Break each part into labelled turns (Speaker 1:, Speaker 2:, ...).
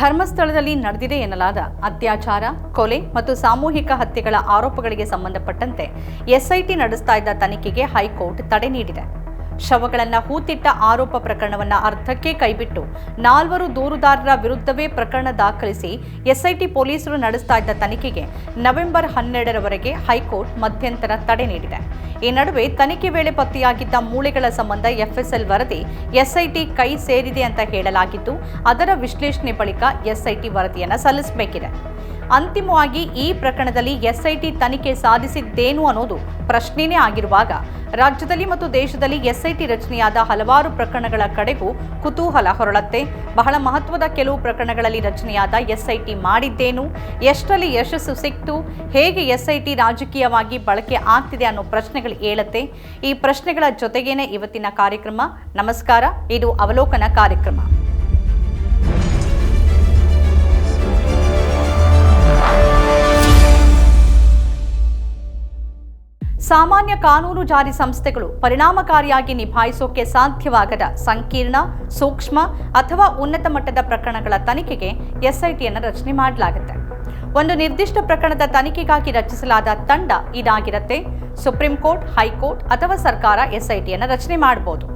Speaker 1: ಧರ್ಮಸ್ಥಳದಲ್ಲಿ ನಡೆದಿದೆ ಎನ್ನಲಾದ ಅತ್ಯಾಚಾರ, ಕೊಲೆ ಮತ್ತು ಸಾಮೂಹಿಕ ಹತ್ಯೆಗಳ ಆರೋಪಗಳಿಗೆ ಸಂಬಂಧಪಟ್ಟಂತೆ ಎಸ್ಐಟಿ ನಡೆಸ್ತಾ ಇದ್ದ ತನಿಖೆಗೆ ಹೈಕೋರ್ಟ್ ತಡೆ ನೀಡಿದೆ. ಶವಗಳನ್ನು ಹೂತಿಟ್ಟ ಆರೋಪ ಪ್ರಕರಣವನ್ನು ಅರ್ಧಕ್ಕೆ ಕೈಬಿಟ್ಟು ನಾಲ್ವರು ದೂರುದಾರರ ವಿರುದ್ಧವೇ ಪ್ರಕರಣ ದಾಖಲಿಸಿ ಎಸ್ಐಟಿ ಪೊಲೀಸರು ನಡೆಸ್ತಾ ಇದ್ದ ತನಿಖೆಗೆ ನವೆಂಬರ್ ಹನ್ನೆರಡರವರೆಗೆ ಹೈಕೋರ್ಟ್ ಮಧ್ಯಂತರ ತಡೆ ನೀಡಿದೆ. ಈ ನಡುವೆ ತನಿಖೆ ವೇಳೆ ಪತ್ತೆಯಾಗಿದ್ದ ಮೂಳೆಗಳ ಸಂಬಂಧ ಎಫ್ಎಸ್ಎಲ್ ವರದಿ ಎಸ್ಐಟಿ ಕೈ ಸೇರಿದೆ ಅಂತ ಹೇಳಲಾಗಿದ್ದು, ಅದರ ವಿಶ್ಲೇಷಣೆ ಬಳಿಕ ಎಸ್ಐಟಿ ವರದಿಯನ್ನು ಸಲ್ಲಿಸಬೇಕಿದೆ. ಅಂತಿಮವಾಗಿ ಈ ಪ್ರಕರಣದಲ್ಲಿ ಎಸ್ಐಟಿ ತನಿಖೆ ಸಾಧಿಸಿದ್ದೇನು ಅನ್ನೋದು ಪ್ರಶ್ನೆನೇ ಆಗಿರುವಾಗ ರಾಜ್ಯದಲ್ಲಿ ಮತ್ತು ದೇಶದಲ್ಲಿ ಎಸ್ಐಟಿ ರಚನೆಯಾದ ಹಲವಾರು ಪ್ರಕರಣಗಳ ಕಡೆಗೂ ಕುತೂಹಲ ಹೊರಳತ್ತೆ. ಬಹಳ ಮಹತ್ವದ ಕೆಲವು ಪ್ರಕರಣಗಳಲ್ಲಿ ರಚನೆಯಾದ ಎಸ್ಐಟಿ ಮಾಡಿದ್ದೇನು? ಎಷ್ಟರಲ್ಲಿ ಯಶಸ್ಸು ಸಿಕ್ತು? ಹೇಗೆ ಎಸ್ಐಟಿ ರಾಜಕೀಯವಾಗಿ ಬಳಕೆ ಆಗ್ತಿದೆ ಅನ್ನೋ ಪ್ರಶ್ನೆಗಳು ಏಳತ್ತೆ. ಈ ಪ್ರಶ್ನೆಗಳ ಜೊತೆಗೇನೆ ಇವತ್ತಿನ ಕಾರ್ಯಕ್ರಮ. ನಮಸ್ಕಾರ. ಇದು ಅವಲೋಕನ ಕಾರ್ಯಕ್ರಮ. ಸಾಮಾನ್ಯ ಕಾನೂನು ಜಾರಿ ಸಂಸ್ಥೆಗಳು ಪರಿಣಾಮಕಾರಿಯಾಗಿ ನಿಭಾಯಿಸೋಕೆ ಸಾಧ್ಯವಾಗದ ಸಂಕೀರ್ಣ, ಸೂಕ್ಷ್ಮ ಅಥವಾ ಉನ್ನತ ಮಟ್ಟದ ಪ್ರಕರಣಗಳ ತನಿಖೆಗೆ ಎಸ್ಐಟಿಯನ್ನು ರಚನೆ ಮಾಡಲಾಗುತ್ತೆ. ಒಂದು ನಿರ್ದಿಷ್ಟ ಪ್ರಕರಣದ ತನಿಖೆಗಾಗಿ ರಚಿಸಲಾದ ತಂಡ ಇದಾಗಿರುತ್ತೆ. ಸುಪ್ರೀಂ ಕೋರ್ಟ್, ಹೈಕೋರ್ಟ್ ಅಥವಾ ಸರ್ಕಾರ ಎಸ್ಐಟಿಯನ್ನು ರಚನೆ ಮಾಡಬಹುದು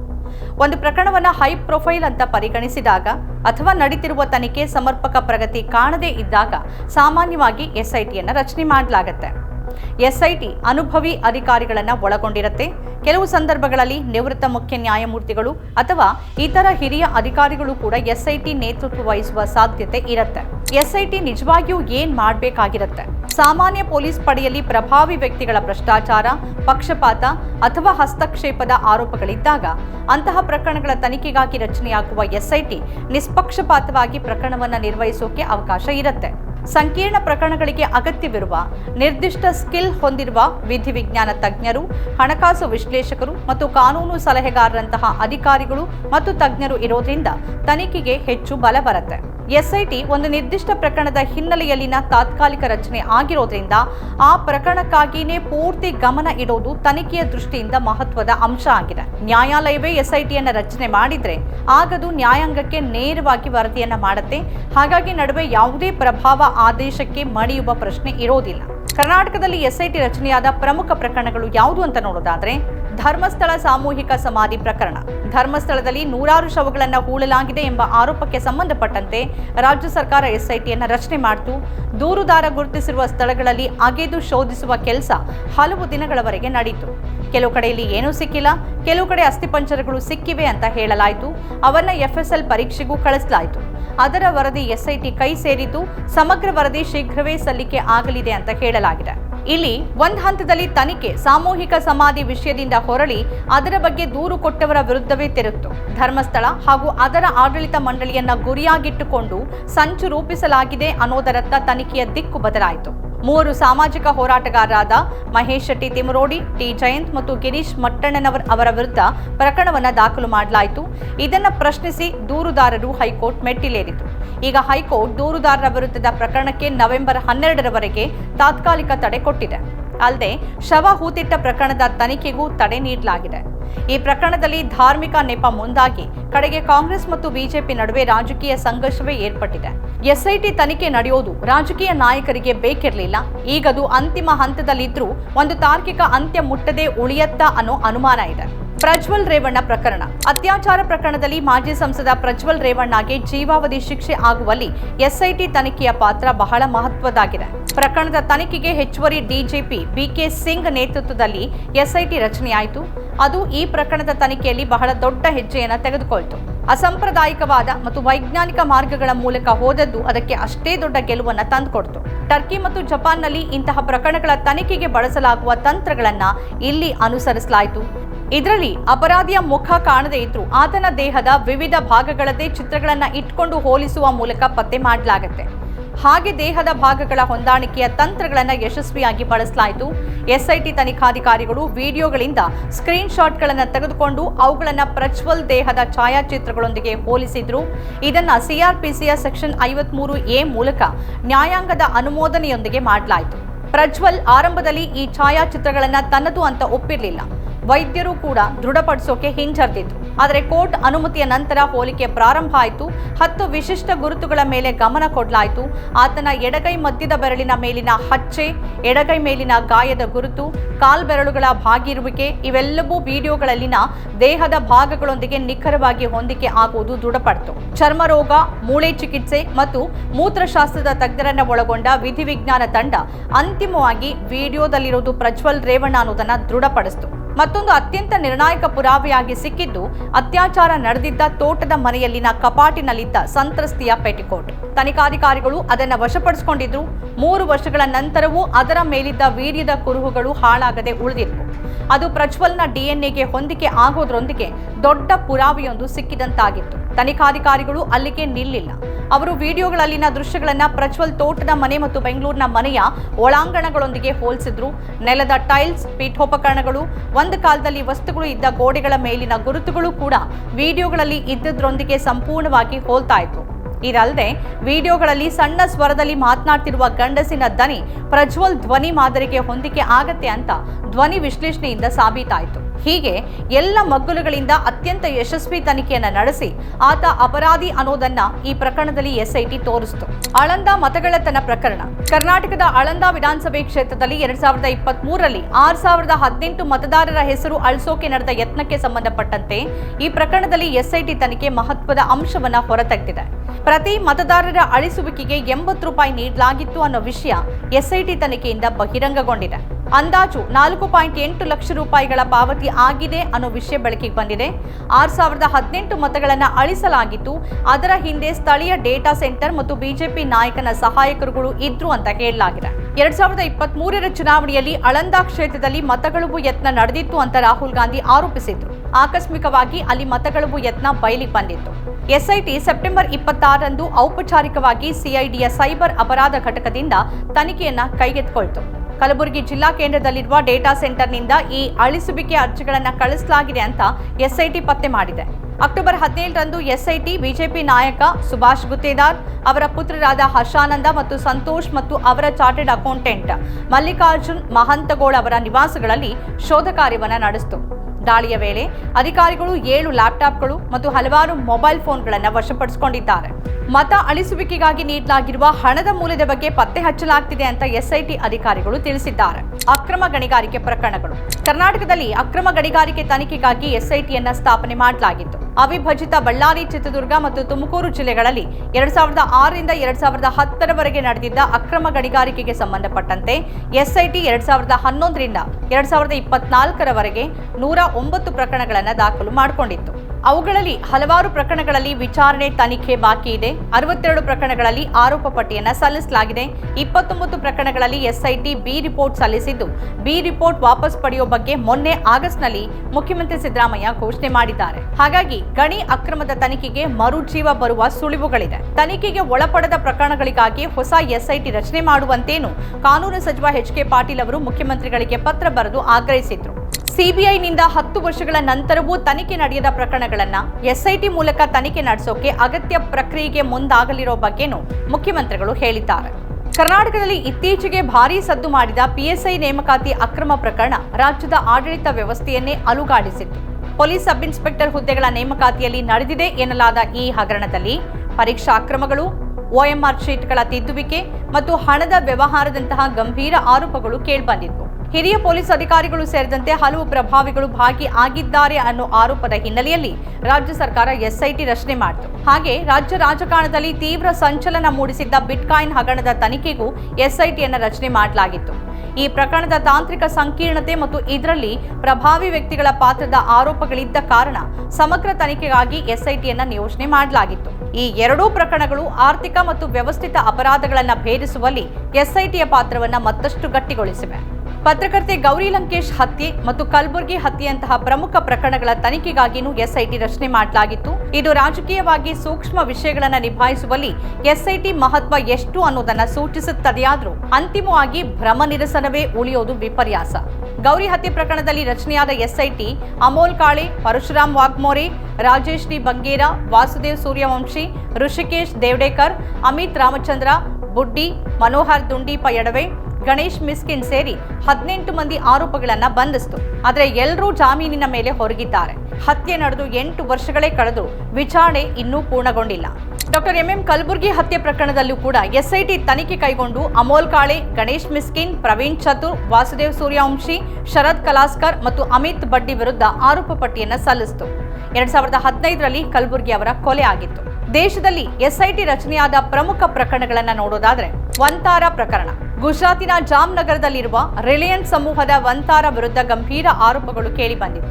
Speaker 1: ಒಂದು ಪ್ರಕರಣವನ್ನು ಹೈ ಪ್ರೊಫೈಲ್ ಅಂತ ಪರಿಗಣಿಸಿದಾಗ ಅಥವಾ ನಡೀತಿರುವ ತನಿಖೆ ಸಮರ್ಪಕ ಪ್ರಗತಿ ಕಾಣದೇ ಇದ್ದಾಗ ಸಾಮಾನ್ಯವಾಗಿ ಎಸ್ಐಟಿಯನ್ನು ರಚನೆ ಮಾಡಲಾಗುತ್ತೆ. ಎಸ್ಐಟಿ ಅನುಭವಿ ಅಧಿಕಾರಿಗಳನ್ನು ಒಳಗೊಂಡಿರುತ್ತೆ. ಕೆಲವು ಸಂದರ್ಭಗಳಲ್ಲಿ ನಿವೃತ್ತ ಮುಖ್ಯ ನ್ಯಾಯಮೂರ್ತಿಗಳು ಅಥವಾ ಇತರ ಹಿರಿಯ ಅಧಿಕಾರಿಗಳು ಕೂಡ ಎಸ್ಐಟಿ ನೇತೃತ್ವ ವಹಿಸುವ ಸಾಧ್ಯತೆ ಇರುತ್ತೆ. ಎಸ್ಐಟಿ ನಿಜವಾಗಿಯೂ ಏನ್ ಮಾಡಬೇಕಾಗಿರುತ್ತೆ? ಸಾಮಾನ್ಯ ಪೊಲೀಸ್ ಪಡೆಯಲ್ಲಿ ಪ್ರಭಾವಿ ವ್ಯಕ್ತಿಗಳ ಭ್ರಷ್ಟಾಚಾರ, ಪಕ್ಷಪಾತ ಅಥವಾ ಹಸ್ತಕ್ಷೇಪದ ಆರೋಪಗಳಿದ್ದಾಗ ಅಂತಹ ಪ್ರಕರಣಗಳ ತನಿಖೆಗಾಗಿ ರಚನೆಯಾಗುವ ಎಸ್ಐಟಿ ನಿಷ್ಪಕ್ಷಪಾತವಾಗಿ ಪ್ರಕರಣವನ್ನು ನಿರ್ವಹಿಸೋಕೆ ಅವಕಾಶ ಇರುತ್ತೆ. ಸಂಕೀರ್ಣ ಪ್ರಕರಣಗಳಿಗೆ ಅಗತ್ಯವಿರುವ ನಿರ್ದಿಷ್ಟ ಸ್ಕಿಲ್ ಹೊಂದಿರುವ ವಿಧಿವಿಜ್ಞಾನ ತಜ್ಞರು, ಹಣಕಾಸು ವಿಶ್ಲೇಷಕರು ಮತ್ತು ಕಾನೂನು ಸಲಹೆಗಾರರಂತಹ ಅಧಿಕಾರಿಗಳು ಮತ್ತು ತಜ್ಞರು ಇರೋದ್ರಿಂದ ತನಿಖೆಗೆ ಹೆಚ್ಚು ಬಲ ಬರುತ್ತೆ. ಎಸ್ಐಟಿ ಒಂದು ನಿರ್ದಿಷ್ಟ ಪ್ರಕರಣದ ಹಿನ್ನೆಲೆಯಲ್ಲಿನ ತಾತ್ಕಾಲಿಕ ರಚನೆ ಆಗಿರೋದ್ರಿಂದ ಆ ಪ್ರಕರಣಕ್ಕಾಗಿಯೇ ಪೂರ್ತಿ ಗಮನ ಇಡೋದು ತನಿಖೆಯ ದೃಷ್ಟಿಯಿಂದ ಮಹತ್ವದ ಅಂಶ ಆಗಿದೆ. ನ್ಯಾಯಾಲಯವೇ ಎಸ್ಐಟಿಯನ್ನು ರಚನೆ ಮಾಡಿದರೆ ಆಗದು ನ್ಯಾಯಾಂಗಕ್ಕೆ ನೇರವಾಗಿ ವರದಿಯನ್ನ ಮಾಡುತ್ತೆ. ಹಾಗಾಗಿ ನಡುವೆ ಯಾವುದೇ ಪ್ರಭಾವ ಆದೇಶಕ್ಕೆ ಮಣಿಯುವ ಪ್ರಶ್ನೆ ಇರೋದಿಲ್ಲ. ಕರ್ನಾಟಕದಲ್ಲಿ ಎಸ್ಐಟಿ ರಚನೆಯಾದ ಪ್ರಮುಖ ಪ್ರಕರಣಗಳು ಯಾವುದು ಅಂತ ನೋಡೋದಾದ್ರೆ ಧರ್ಮಸ್ಥಳ ಸಾಮೂಹಿಕ ಸಮಾಧಿ ಪ್ರಕರಣ. ಧರ್ಮಸ್ಥಳದಲ್ಲಿ ನೂರಾರು ಶವಗಳನ್ನು ಹೂಳಲಾಗಿದೆ ಎಂಬ ಆರೋಪಕ್ಕೆ ಸಂಬಂಧಪಟ್ಟಂತೆ ರಾಜ್ಯ ಸರ್ಕಾರ ಎಸ್ಐಟಿಯನ್ನು ರಚನೆ ಮಾಡಿತು. ದೂರುದಾರ ಗುರುತಿಸಿರುವ ಸ್ಥಳಗಳಲ್ಲಿ ಅಗೆದು ಶೋಧಿಸುವ ಕೆಲಸ ಹಲವು ದಿನಗಳವರೆಗೆ ನಡೆಯಿತು ಕೆಲವು ಕಡೆಯಲ್ಲಿ ಏನೂ ಸಿಕ್ಕಿಲ್ಲ, ಕೆಲವು ಕಡೆ ಅಸ್ಥಿಪಂಜರಗಳು ಸಿಕ್ಕಿವೆ ಅಂತ ಹೇಳಲಾಯಿತು. ಅವನ್ನ ಎಫ್ಎಸ್ಎಲ್ ಪರೀಕ್ಷೆಗೂ ಕಳಿಸಲಾಯಿತು. ಅದರ ವರದಿ ಎಸ್ಐಟಿ ಕೈ ಸೇರಿದ್ದು, ಸಮಗ್ರ ವರದಿ ಶೀಘ್ರವೇ ಸಲ್ಲಿಕೆ ಆಗಲಿದೆ ಅಂತ ಹೇಳಲಾಗಿದೆ. ಇಲ್ಲಿ ಒಂದು ಹಂತದಲ್ಲಿ ತನಿಖೆ, ಸಾಮೂಹಿಕ ಸಮಾಧಿ ವಿಷಯದಿಂದ ಹೊರಳಿ ಅದರ ಬಗ್ಗೆ ದೂರು ಕೊಟ್ಟವರ ವಿರುದ್ಧವೇ ತಿರುಗಿತು ಧರ್ಮಸ್ಥಳ ಹಾಗೂ ಅದರ ಆಡಳಿತ ಮಂಡಳಿಯನ್ನ ಗುರಿಯಾಗಿಟ್ಟುಕೊಂಡು ಸಂಚು ರೂಪಿಸಲಾಗಿದೆ ಅನ್ನೋದರತ್ತ ತನಿಖೆಯ ದಿಕ್ಕು ಬದಲಾಯಿತು. ಮೂವರು ಸಾಮಾಜಿಕ ಹೋರಾಟಗಾರರಾದ ಮಹೇಶ್ ಶೆಟ್ಟಿ ತಿಮರೋಡಿ ಟಿ ಜಯಂತ್ ಮತ್ತು ಗಿರೀಶ್ ಮಟ್ಟಣ್ಣನವರ್ ಅವರ ವಿರುದ್ಧ ಪ್ರಕರಣವನ್ನು ದಾಖಲು ಮಾಡಲಾಯಿತು. ಇದನ್ನು ಪ್ರಶ್ನಿಸಿ ದೂರುದಾರರು ಹೈಕೋರ್ಟ್ ಮೆಟ್ಟಿಲೇರಿತು. ಈಗ ಹೈಕೋರ್ಟ್ ದೂರುದಾರರ ವಿರುದ್ಧದ ಪ್ರಕರಣಕ್ಕೆ ನವೆಂಬರ್ ಹನ್ನೆರಡರವರೆಗೆ ತಾತ್ಕಾಲಿಕ ತಡೆ ಕೊಟ್ಟಿದೆ. ಅಲ್ಲದೆ ಶವ ಹೂತಿಟ್ಟ ಪ್ರಕರಣದ ತನಿಖೆಗೂ ತಡೆ ನೀಡಲಾಗಿದೆ. ಈ ಪ್ರಕರಣದಲ್ಲಿ ಧಾರ್ಮಿಕ ನೆಪ ಮುಂದಾಗಿ ಕಡೆಗೆ ಕಾಂಗ್ರೆಸ್ ಮತ್ತು ಬಿಜೆಪಿ ನಡುವೆ ರಾಜಕೀಯ ಸಂಘರ್ಷವೇ ಏರ್ಪಟ್ಟಿದೆ. ಎಸ್ಐಟಿ ತನಿಖೆ ನಡೆಯೋದು ರಾಜಕೀಯ ನಾಯಕರಿಗೆ ಬೇಕಿರಲಿಲ್ಲ. ಈಗದು ಅಂತಿಮ ಹಂತದಲ್ಲಿದ್ದರೂ ಒಂದು ತಾರ್ಕಿಕ ಅಂತ್ಯ ಮುಟ್ಟದೆ ಉಳಿಯತ್ತಾ ಅನ್ನೋ ಅನುಮಾನ ಇದೆ. ಪ್ರಜ್ವಲ್ ರೇವಣ್ಣ ಪ್ರಕರಣ. ಅತ್ಯಾಚಾರ ಪ್ರಕರಣದಲ್ಲಿ ಮಾಜಿ ಸಂಸದ ಪ್ರಜ್ವಲ್ ರೇವಣ್ಣಗೆ ಜೀವಾವಧಿ ಶಿಕ್ಷೆ ಆಗುವಲ್ಲಿ ಎಸ್ಐಟಿ ತನಿಖೆಯ ಪಾತ್ರ ಬಹಳ ಮಹತ್ವದಾಗಿದೆ ಪ್ರಕರಣದ ತನಿಖೆಗೆ ಹೆಚ್ಚುವರಿ ಡಿಜಿಪಿ ಬಿಕೆ ಸಿಂಗ್ ನೇತೃತ್ವದಲ್ಲಿ ಎಸ್ಐಟಿ ರಚನೆಯಾಯಿತು. ಅದು ಈ ಪ್ರಕರಣದ ತನಿಖೆಯಲ್ಲಿ ಬಹಳ ದೊಡ್ಡ ಹೆಜ್ಜೆಯನ್ನು ತೆಗೆದುಕೊಳ್ತು. ಅಸಂಪ್ರದಾಯಿಕವಾದ ಮತ್ತು ವೈಜ್ಞಾನಿಕ ಮಾರ್ಗಗಳ ಮೂಲಕ ಹೋದದ್ದು ಅದಕ್ಕೆ ಅಷ್ಟೇ ದೊಡ್ಡ ಗೆಲುವನ್ನು ತಂದುಕೊಡ್ತು. ಟರ್ಕಿ ಮತ್ತು ಜಪಾನ್ನಲ್ಲಿ ಇಂತಹ ಪ್ರಕರಣಗಳ ತನಿಖೆಗೆ ಬಳಸಲಾಗುವ ತಂತ್ರಗಳನ್ನು ಇಲ್ಲಿ ಅನುಸರಿಸಲಾಯಿತು. ಇದರಲ್ಲಿ ಅಪರಾಧಿಯ ಮುಖ ಕಾಣದೇ ಇದ್ರು ಆತನ ದೇಹದ ವಿವಿಧ ಭಾಗಗಳದ್ದೇ ಚಿತ್ರಗಳನ್ನ ಇಟ್ಕೊಂಡು ಹೋಲಿಸುವ ಮೂಲಕ ಪತ್ತೆ ಮಾಡಲಾಗುತ್ತೆ. ಹಾಗೆ ದೇಹದ ಭಾಗಗಳ ಹೊಂದಾಣಿಕೆಯ ತಂತ್ರಗಳನ್ನ ಯಶಸ್ವಿಯಾಗಿ ಬಳಸಲಾಯಿತು. ಎಸ್ಐಟಿ ತನಿಖಾಧಿಕಾರಿಗಳು ವಿಡಿಯೋಗಳಿಂದ ಸ್ಕ್ರೀನ್ ಶಾಟ್ಗಳನ್ನು ತೆಗೆದುಕೊಂಡು ಅವುಗಳನ್ನು ಪ್ರಜ್ವಲ್ ದೇಹದ ಛಾಯಾಚಿತ್ರಗಳೊಂದಿಗೆ ಹೋಲಿಸಿದ್ರು. ಇದನ್ನ ಸಿಆರ್ಪಿಸಿಯ ಸೆಕ್ಷನ್ ಐವತ್ಮೂರು ಎ ಮೂಲಕ ನ್ಯಾಯಾಂಗದ ಅನುಮೋದನೆಯೊಂದಿಗೆ ಮಾಡಲಾಯಿತು. ಪ್ರಜ್ವಲ್ ಆರಂಭದಲ್ಲಿ ಈ ಛಾಯಾಚಿತ್ರಗಳನ್ನು ತನ್ನದು ಅಂತ ಒಪ್ಪಿರಲಿಲ್ಲ. ವೈದ್ಯರು ಕೂಡ ದೃಢಪಡಿಸೋಕೆ ಹಿಂಜರಿದಿದ್ರು ಆದರೆ ಕೋರ್ಟ್ ಅನುಮತಿಯ ನಂತರ ಹೋಲಿಕೆ ಪ್ರಾರಂಭ ಆಯಿತು. ಹತ್ತು ವಿಶಿಷ್ಟ ಗುರುತುಗಳ ಮೇಲೆ ಗಮನ ಕೊಡಲಾಯಿತು. ಆತನ ಎಡಗೈ ಮಧ್ಯದ ಬೆರಳಿನ ಮೇಲಿನ ಹಚ್ಚೆ, ಎಡಗೈ ಮೇಲಿನ ಗಾಯದ ಗುರುತು ಕಾಲ್ಬೆರಳುಗಳ ಭಾಗಿರುವಿಕೆ ಇವೆಲ್ಲವೂ ವಿಡಿಯೋಗಳಲ್ಲಿನ ದೇಹದ ಭಾಗಗಳೊಂದಿಗೆ ನಿಖರವಾಗಿ ಹೊಂದಿಕೆ ಆಗುವುದು ದೃಢಪಡಿತು. ಚರ್ಮರೋಗ ಮೂಳೆ ಚಿಕಿತ್ಸೆ ಮತ್ತು ಮೂತ್ರಶಾಸ್ತ್ರದ ತಜ್ಞರನ್ನ ಒಳಗೊಂಡ ವಿಧಿವಿಜ್ಞಾನ ತಂಡ ಅಂತಿಮವಾಗಿ ವಿಡಿಯೋದಲ್ಲಿರುವುದು ಪ್ರಜ್ವಲ್ ರೇವಣ್ಣ ಅನ್ನೋದನ್ನ ದೃಢಪಡಿಸಿತು. ಮತ್ತೊಂದು ಅತ್ಯಂತ ನಿರ್ಣಾಯಕ ಪುರಾವೆಯಾಗಿ ಸಿಕ್ಕಿದ್ದು, ಅತ್ಯಾಚಾರ ನಡೆದಿದ್ದ ತೋಟದ ಮನೆಯಲ್ಲಿನ ಕಪಾಟಿನಲ್ಲಿದ್ದ ಸಂತ್ರಸ್ತಿಯ ಪೆಟಿಕೋಟ್ ತನಿಖಾಧಿಕಾರಿಗಳು ಅದನ್ನು ವಶಪಡಿಸಿಕೊಂಡಿದ್ರು. ಮೂರು ವರ್ಷಗಳ ನಂತರವೂ ಅದರ ಮೇಲಿದ್ದ ವೀರ್ಯದ ಕುರುಹುಗಳು ಹಾಳಾಗದೆ ಉಳಿದಿದ್ವು ಅದು ಪ್ರಜ್ವಲ್ನ ಡಿಎನ್ಎಗೆ ಹೊಂದಿಕೆ ಆಗೋದ್ರೊಂದಿಗೆ ದೊಡ್ಡ ಪುರಾವೆಯೊಂದು ಸಿಕ್ಕಿದಂತಾಗಿತ್ತು. ತನಿಖಾಧಿಕಾರಿಗಳು ಅಲ್ಲಿಗೆ ನಿಲ್ಲಿಲ್ಲ. ಅವರು ವಿಡಿಯೋಗಳಲ್ಲಿನ ದೃಶ್ಯಗಳನ್ನ ಪ್ರಜ್ವಲ್ ತೋಟದ ಮನೆ ಮತ್ತು ಬೆಂಗಳೂರಿನ ಮನೆಯ ಒಳಾಂಗಣಗಳೊಂದಿಗೆ ಹೋಲಿಸಿದ್ರು. ನೆಲದ ಟೈಲ್ಸ್, ಪೀಠೋಪಕರಣಗಳು, ಒಂದು ಕಾಲದಲ್ಲಿ ವಸ್ತುಗಳು ಇದ್ದ ಗೋಡೆಗಳ ಮೇಲಿನ ಗುರುತುಗಳು ಕೂಡ ವಿಡಿಯೋಗಳಲ್ಲಿ ಇದ್ದದ್ರೊಂದಿಗೆ ಸಂಪೂರ್ಣವಾಗಿ ಹೋಲ್ತಾ ಇತ್ತು ಇದಲ್ಲದೆ ವಿಡಿಯೋಗಳಲ್ಲಿ ಸಣ್ಣ ಸ್ವರದಲ್ಲಿ ಮಾತನಾಡ್ತಿರುವ ಗಂಡಸಿನ ದನಿ ಪ್ರಜ್ವಲ್ ಧ್ವನಿ ಮಾದರಿಗೆ ಹೊಂದಿಕೆ ಆಗತ್ತೆ ಅಂತ ಧ್ವನಿ ವಿಶ್ಲೇಷಣೆಯಿಂದ ಸಾಬೀತಾಯಿತು. ಹೀಗೆ ಎಲ್ಲ ಮಗ್ಗುಲುಗಳಿಂದ ಅತ್ಯಂತ ಯಶಸ್ವಿ ತನಿಖೆಯನ್ನು ನಡೆಸಿ ಆತ ಅಪರಾಧಿ ಅನ್ನೋದನ್ನ ಈ ಪ್ರಕರಣದಲ್ಲಿ ಎಸ್ಐಟಿ ತೋರಿಸಿತು. ಆಳಂದ ಮತಗಳತನ ಪ್ರಕರಣ. ಕರ್ನಾಟಕದ ಅಳಂದ ವಿಧಾನಸಭೆ ಕ್ಷೇತ್ರದಲ್ಲಿ ಎರಡ್ ಸಾವಿರದ ಇಪ್ಪತ್ತ್ ಮೂರರಲ್ಲಿ ಆರ್ ಸಾವಿರದ ಹದಿನೆಂಟು ಮತದಾರರ ಹೆಸರು ಅಳಿಸೋಕೆ ನಡೆದ ಯತ್ನಕ್ಕೆ ಸಂಬಂಧಪಟ್ಟಂತೆ ಈ ಪ್ರಕರಣದಲ್ಲಿ ಎಸ್ಐಟಿ ತನಿಖೆ ಮಹತ್ವದ ಅಂಶವನ್ನ ಹೊರತೆಗೆದಿದೆ. ಪ್ರತಿ ಮತದಾರರ ಅಳಿಸುವಿಕೆಗೆ ಎಂಬತ್ತು ರೂಪಾಯಿ ನೀಡಲಾಗಿತ್ತು ಅನ್ನೋ ವಿಷಯ ಎಸ್ಐಟಿ ತನಿಖೆಯಿಂದ ಬಹಿರಂಗಗೊಂಡಿದೆ. ಅಂದಾಜು ನಾಲ್ಕು ಪಾಯಿಂಟ್ ಎಂಟು ಲಕ್ಷ ರೂಪಾಯಿಗಳ ಪಾವತಿ ಆಗಿದೆ ಅನ್ನೋ ವಿಷಯ ಬೆಳಕಿಗೆ ಬಂದಿದೆ. ಆರ್ ಸಾವಿರದ ಹದಿನೆಂಟು ಮತಗಳನ್ನು ಅಳಿಸಲಾಗಿತ್ತು. ಅದರ ಹಿಂದೆ ಸ್ಥಳೀಯ ಡೇಟಾ ಸೆಂಟರ್ ಮತ್ತು ಬಿಜೆಪಿ ನಾಯಕನ ಸಹಾಯಕರುಗಳು ಇದ್ರು ಅಂತ ಹೇಳಲಾಗಿದೆ. ಎರಡ್ ಸಾವಿರದ ಇಪ್ಪತ್ತ್ ಮೂರರ ಚುನಾವಣೆಯಲ್ಲಿ ಅಳಂದ ಕ್ಷೇತ್ರದಲ್ಲಿ ಮತಗಳವು ಯತ್ನ ನಡೆದಿತ್ತು ಅಂತ ರಾಹುಲ್ ಗಾಂಧಿ ಆರೋಪಿಸಿದ್ರು. ಆಕಸ್ಮಿಕವಾಗಿ ಅಲ್ಲಿ ಮತಗಳವು ಯತ್ನ ಬಯಲಿಗೆ ಬಂದಿತ್ತು. ಎಸ್ಐಟಿ ಸೆಪ್ಟೆಂಬರ್ ಇಪ್ಪತ್ತಾರರಂದು ಔಪಚಾರಿಕವಾಗಿ ಸಿಐಡಿಯ ಸೈಬರ್ ಅಪರಾಧ ಘಟಕದಿಂದ ತನಿಖೆಯನ್ನ ಕೈಗೆತ್ತಿಕೊಳ್ತು. ಕಲಬುರಗಿ ಜಿಲ್ಲಾ ಕೇಂದ್ರದಲ್ಲಿರುವ ಡೇಟಾ ಸೆಂಟರ್ನಿಂದ ಈ ಅಳಿಸುವಿಕೆ ಅರ್ಜಿಗಳನ್ನು ಕಳಿಸಲಾಗಿದೆ ಅಂತ ಎಸ್ಐಟಿ ಪತ್ತೆ ಮಾಡಿದೆ. ಅಕ್ಟೋಬರ್ ಹದಿನೇಳರಂದು ಎಸ್ಐಟಿ, ಬಿಜೆಪಿ ನಾಯಕ ಸುಭಾಷ್ ಗುತ್ತೇದಾರ್, ಅವರ ಪುತ್ರರಾದ ಹರ್ಷಾನಂದ ಮತ್ತು ಸಂತೋಷ್ ಮತ್ತು ಅವರ ಚಾರ್ಟೆಡ್ ಅಕೌಂಟೆಂಟ್ ಮಲ್ಲಿಕಾರ್ಜುನ್ ಮಹಂತಗೋಳ್ ಅವರ ನಿವಾಸಗಳಲ್ಲಿ ಶೋಧ ಕಾರ್ಯವನ್ನು ನಡೆಸಿತು. ದಾಳಿಯ ವೇಳೆ ಅಧಿಕಾರಿಗಳು ಏಳು ಲ್ಯಾಪ್ಟಾಪ್ಗಳು ಮತ್ತು ಹಲವಾರು ಮೊಬೈಲ್ ಫೋನ್ಗಳನ್ನು ವಶಪಡಿಸಿಕೊಂಡಿದ್ದಾರೆ. ಮತ ಅಳಿಸುವಿಕೆಗಾಗಿ ನೀಡಲಾಗಿರುವ ಹಣದ ಮೂಲದ ಬಗ್ಗೆ ಪತ್ತೆ ಹಚ್ಚಲಾಗ್ತಿದೆ ಅಂತ ಎಸ್ಐಟಿ ಅಧಿಕಾರಿಗಳು ತಿಳಿಸಿದ್ದಾರೆ. ಅಕ್ರಮ ಗಣಿಗಾರಿಕೆ ಪ್ರಕರಣಗಳು. ಕರ್ನಾಟಕದಲ್ಲಿ ಅಕ್ರಮ ಗಣಿಗಾರಿಕೆ ತನಿಖೆಗಾಗಿ ಎಸ್ಐಟಿಯನ್ನ ಸ್ಥಾಪನೆ ಮಾಡಲಾಗಿತ್ತು. ಅವಿಭಜಿತ ಬಳ್ಳಾರಿ, ಚಿತ್ರದುರ್ಗ ಮತ್ತು ತುಮಕೂರು ಜಿಲ್ಲೆಗಳಲ್ಲಿ ಎರಡ್ ಸಾವಿರದ ಆರರಿಂದ ಎರಡ್ ಸಾವಿರದ ಹತ್ತರವರೆಗೆ ನಡೆದಿದ್ದ ಅಕ್ರಮ ಗಣಿಗಾರಿಕೆಗೆ ಸಂಬಂಧಪಟ್ಟಂತೆ ಎಸ್ಐಟಿ ಎರಡ್ ಸಾವಿರದ ಹನ್ನೊಂದರಿಂದ ಎರಡ್ ಸಾವಿರದ ಇಪ್ಪತ್ನಾಲ್ಕರವರೆಗೆ ನೂರ ಒಂಬತ್ತು ಪ್ರಕರಣಗಳನ್ನು ದಾಖಲು ಮಾಡಿಕೊಂಡಿತ್ತು. ಅವುಗಳಲ್ಲಿ ಹಲವಾರು ಪ್ರಕರಣಗಳಲ್ಲಿ ವಿಚಾರಣೆ ತನಿಖೆ ಬಾಕಿ ಇದೆ. ಅರವತ್ತೆರಡು ಪ್ರಕರಣಗಳಲ್ಲಿ ಆರೋಪ ಪಟ್ಟಿಯನ್ನು ಸಲ್ಲಿಸಲಾಗಿದೆ. ಇಪ್ಪತ್ತೊಂಬತ್ತು ಪ್ರಕರಣಗಳಲ್ಲಿ ಎಸ್ಐಟಿ ಬಿ ರಿಪೋರ್ಟ್ ಸಲ್ಲಿಸಿದ್ದು. ಬಿ ರಿಪೋರ್ಟ್ ವಾಪಸ್ ಪಡೆಯುವ ಬಗ್ಗೆ ಮೊನ್ನೆ ಆಗಸ್ಟ್ನಲ್ಲಿ ಮುಖ್ಯಮಂತ್ರಿ ಸಿದ್ದರಾಮಯ್ಯ ಘೋಷಣೆ ಮಾಡಿದ್ದಾರೆ. ಹಾಗಾಗಿ ಗಣಿ ಅಕ್ರಮದ ತನಿಖೆಗೆ ಮರುಜೀವ ಬರುವ ಸುಳಿವುಗಳಿದೆ. ತನಿಖೆಗೆ ಒಳಪಡದ ಪ್ರಕರಣಗಳಿಗಾಗಿ ಹೊಸ ಎಸ್ಐಟಿ ರಚನೆ ಮಾಡುವಂತೇನು ಕಾನೂನು ಸಚಿವ ಎಚ್ ಕೆ ಪಾಟೀಲ್ ಅವರು ಮುಖ್ಯಮಂತ್ರಿಗಳಿಗೆ ಪತ್ರ ಬರೆದು ಆಗ್ರಹಿಸಿದ್ರು. ಸಿಬಿಐನಿಂದ ಹತ್ತು ವರ್ಷಗಳ ನಂತರವೂ ತನಿಖೆ ನಡೆಯದ ಪ್ರಕರಣಗಳನ್ನು ಎಸ್ಐಟಿ ಮೂಲಕ ತನಿಖೆ ನಡೆಸೋಕೆ ಅಗತ್ಯ ಪ್ರಕ್ರಿಯೆಗೆ ಮುಂದಾಗಲಿರೋ ಬಗ್ಗೆನೂ ಮುಖ್ಯಮಂತ್ರಿಗಳು ಹೇಳಿದ್ದಾರೆ. ಕರ್ನಾಟಕದಲ್ಲಿ ಇತ್ತೀಚೆಗೆ ಭಾರೀ ಸದ್ದು ಮಾಡಿದ ಪಿಎಸ್ಐ ನೇಮಕಾತಿ ಅಕ್ರಮ ಪ್ರಕರಣ ರಾಜ್ಯದ ಆಡಳಿತ ವ್ಯವಸ್ಥೆಯನ್ನೇ ಅಲುಗಾಡಿಸಿತ್ತು. ಪೊಲೀಸ್ ಸಬ್ ಇನ್ಸ್ಪೆಕ್ಟರ್ ಹುದ್ದೆಗಳ ನೇಮಕಾತಿಯಲ್ಲಿ ನಡೆದಿದೆ ಎನ್ನಲಾದ ಈ ಹಗರಣದಲ್ಲಿ ಪರೀಕ್ಷಾ ಅಕ್ರಮಗಳು ಒಎಂಆರ್ ಶೀಟ್ಗಳ ತಿದ್ದುವಿಕೆ ಮತ್ತು ಹಣದ ವ್ಯವಹಾರದಂತಹ ಗಂಭೀರ ಆರೋಪಗಳು ಕೇಳಿಬಂದಿದ್ವು. ಹಿರಿಯ ಪೊಲೀಸ್ ಅಧಿಕಾರಿಗಳು ಸೇರಿದಂತೆ ಹಲವು ಪ್ರಭಾವಿಗಳು ಭಾಗಿ ಆಗಿದ್ದಾರೆ ಅನ್ನೋ ಆರೋಪದ ಹಿನ್ನೆಲೆಯಲ್ಲಿ ರಾಜ್ಯ ಸರ್ಕಾರ ಎಸ್ಐಟಿ ರಚನೆ ಮಾಡಿತು. ಹಾಗೆ ರಾಜ್ಯ ರಾಜಕಾರಣದಲ್ಲಿ ತೀವ್ರ ಸಂಚಲನ ಮೂಡಿಸಿದ್ದ ಬಿಟ್ಕಾಯಿನ್ ಹಗರಣದ ತನಿಖೆಗೂ ಎಸ್ಐಟಿಯನ್ನು ರಚನೆ ಮಾಡಲಾಗಿತ್ತು. ಈ ಪ್ರಕರಣದ ತಾಂತ್ರಿಕ ಸಂಕೀರ್ಣತೆ ಮತ್ತು ಇದರಲ್ಲಿ ಪ್ರಭಾವಿ ವ್ಯಕ್ತಿಗಳ ಪಾತ್ರದ ಆರೋಪಗಳಿದ್ದ ಕಾರಣ ಸಮಗ್ರ ತನಿಖೆಗಾಗಿ ಎಸ್ಐಟಿಯನ್ನ ನಿಯೋಜನೆ ಮಾಡಲಾಗಿತ್ತು. ಈ ಎರಡೂ ಪ್ರಕರಣಗಳು ಆರ್ಥಿಕ ಮತ್ತು ವ್ಯವಸ್ಥಿತ ಅಪರಾಧಗಳನ್ನು ಭೇದಿಸುವಲ್ಲಿ ಎಸ್ಐಟಿಯ ಪಾತ್ರವನ್ನು ಮತ್ತಷ್ಟು ಗಟ್ಟಿಗೊಳಿಸಿವೆ. ಪತ್ರಕರ್ತೆ ಗೌರಿ ಲಂಕೇಶ್ ಹತ್ಯೆ ಮತ್ತು ಕಲಬುರ್ಗಿ ಹತ್ಯೆಯಂತಹ ಪ್ರಮುಖ ಪ್ರಕರಣಗಳ ತನಿಖೆಗಾಗಿಯೂ ಎಸ್ಐಟಿ ರಚನೆ ಮಾಡಲಾಗಿತ್ತು. ಇದು ರಾಜಕೀಯವಾಗಿ ಸೂಕ್ಷ್ಮ ವಿಷಯಗಳನ್ನು ನಿಭಾಯಿಸುವಲ್ಲಿ ಎಸ್ಐಟಿ ಮಹತ್ವ ಎಷ್ಟು ಅನ್ನೋದನ್ನ ಸೂಚಿಸುತ್ತದೆಯಾದರೂ ಅಂತಿಮವಾಗಿ ಭ್ರಮ ನಿರಸನವೇ ಉಳಿಯೋದು ವಿಪರ್ಯಾಸ. ಗೌರಿ ಹತ್ಯೆ ಪ್ರಕರಣದಲ್ಲಿ ರಚನೆಯಾದ ಎಸ್ಐಟಿ ಅಮೋಲ್ ಕಾಳೆ, ಪರಶುರಾಮ್ ವಾಗ್ಮೋರೆ, ರಾಜೇಶ್ ಡಿ ಬಂಗೇರ, ವಾಸುದೇವ್ ಸೂರ್ಯವಂಶಿ, ಋಷಿಕೇಶ್ ದೇವ್ಡೇಕರ್, ಅಮಿತ್ ರಾಮಚಂದ್ರ, ಬುಡ್ಡಿ, ಮನೋಹರ್ ದುಂಡಿ ಪಯಡವೆ ಗಣೇಶ್ ಮಿಸ್ಕಿನ್ ಸೇರಿ ಹದಿನೆಂಟು ಮಂದಿ ಆರೋಪಗಳನ್ನು ಬಂಧಿಸಿತು. ಆದರೆ ಎಲ್ಲರೂ ಜಾಮೀನಿನ ಮೇಲೆ ಹೊರಗಿದ್ದಾರೆ. ಹತ್ಯೆ ನಡೆದು ಎಂಟು ವರ್ಷಗಳೇ ಕಳೆದು ವಿಚಾರಣೆ ಇನ್ನೂ ಪೂರ್ಣಗೊಂಡಿಲ್ಲ. ಡಾಕ್ಟರ್ ಎಂಎಂ ಕಲಬುರ್ಗಿ ಹತ್ಯೆ ಪ್ರಕರಣದಲ್ಲೂ ಕೂಡ ಎಸ್ಐಟಿ ತನಿಖೆ ಕೈಗೊಂಡು ಅಮೋಲ್ ಕಾಳೆ, ಗಣೇಶ್ ಮಿಸ್ಕಿನ್, ಪ್ರವೀಣ್ ಚತುರ್, ವಾಸುದೇವ್ ಸೂರ್ಯವಂಶಿ ಶರದ್ ಕಲಾಸ್ಕರ್ ಮತ್ತು ಅಮಿತ್ ಬಡ್ಡಿ ವಿರುದ್ಧ ಆರೋಪ ಪಟ್ಟಿಯನ್ನು ಸಲ್ಲಿಸಿತು. ಎರಡ್ ಸಾವಿರದ ಹದಿನೈದರಲ್ಲಿ ಕಲಬುರ್ಗಿ ಅವರ ಕೊಲೆ ಆಗಿತ್ತು. ದೇಶದಲ್ಲಿ ಎಸ್ಐಟಿ ರಚನೆಯಾದ ಪ್ರಮುಖ ಪ್ರಕರಣಗಳನ್ನು ನೋಡೋದಾದ್ರೆ, ವಂತಾರ ಪ್ರಕರಣ. ಗುಜರಾತಿನ ಜಾಮ್ನಗರದಲ್ಲಿರುವ ರಿಲಯನ್ಸ್ ಸಮೂಹದ ವಂತಾರ ವಿರುದ್ಧ ಗಂಭೀರ ಆರೋಪಗಳು ಕೇಳಿಬಂದಿವೆ